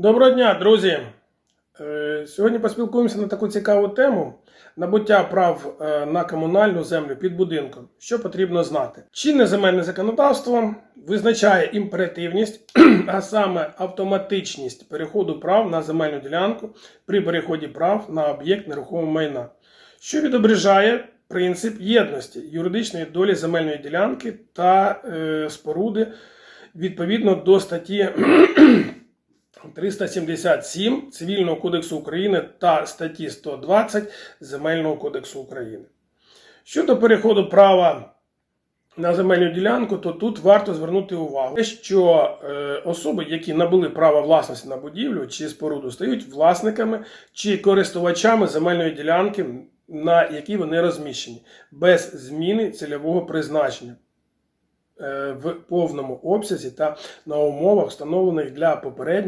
Доброго дня, друзі! Е, Сьогодні поспілкуємося на таку цікаву тему набуття прав е, на комунальну землю під будинком. Що потрібно знати? Чинне земельне законодавство визначає імперативність, а саме автоматичність переходу прав на земельну ділянку при переході прав на об'єкт нерухомого майна, що відображає принцип єдності юридичної долі земельної ділянки та е, споруди відповідно до статті 377 Цивільного кодексу України та статті 120 Земельного кодексу України. Щодо переходу права на земельну ділянку, то тут варто звернути увагу, що е, особи, які набули право власності на будівлю чи споруду, стають власниками чи користувачами земельної ділянки, на якій вони розміщені, без зміни цільового призначення е, в повному обсязі та на умовах, встановлених для попереднього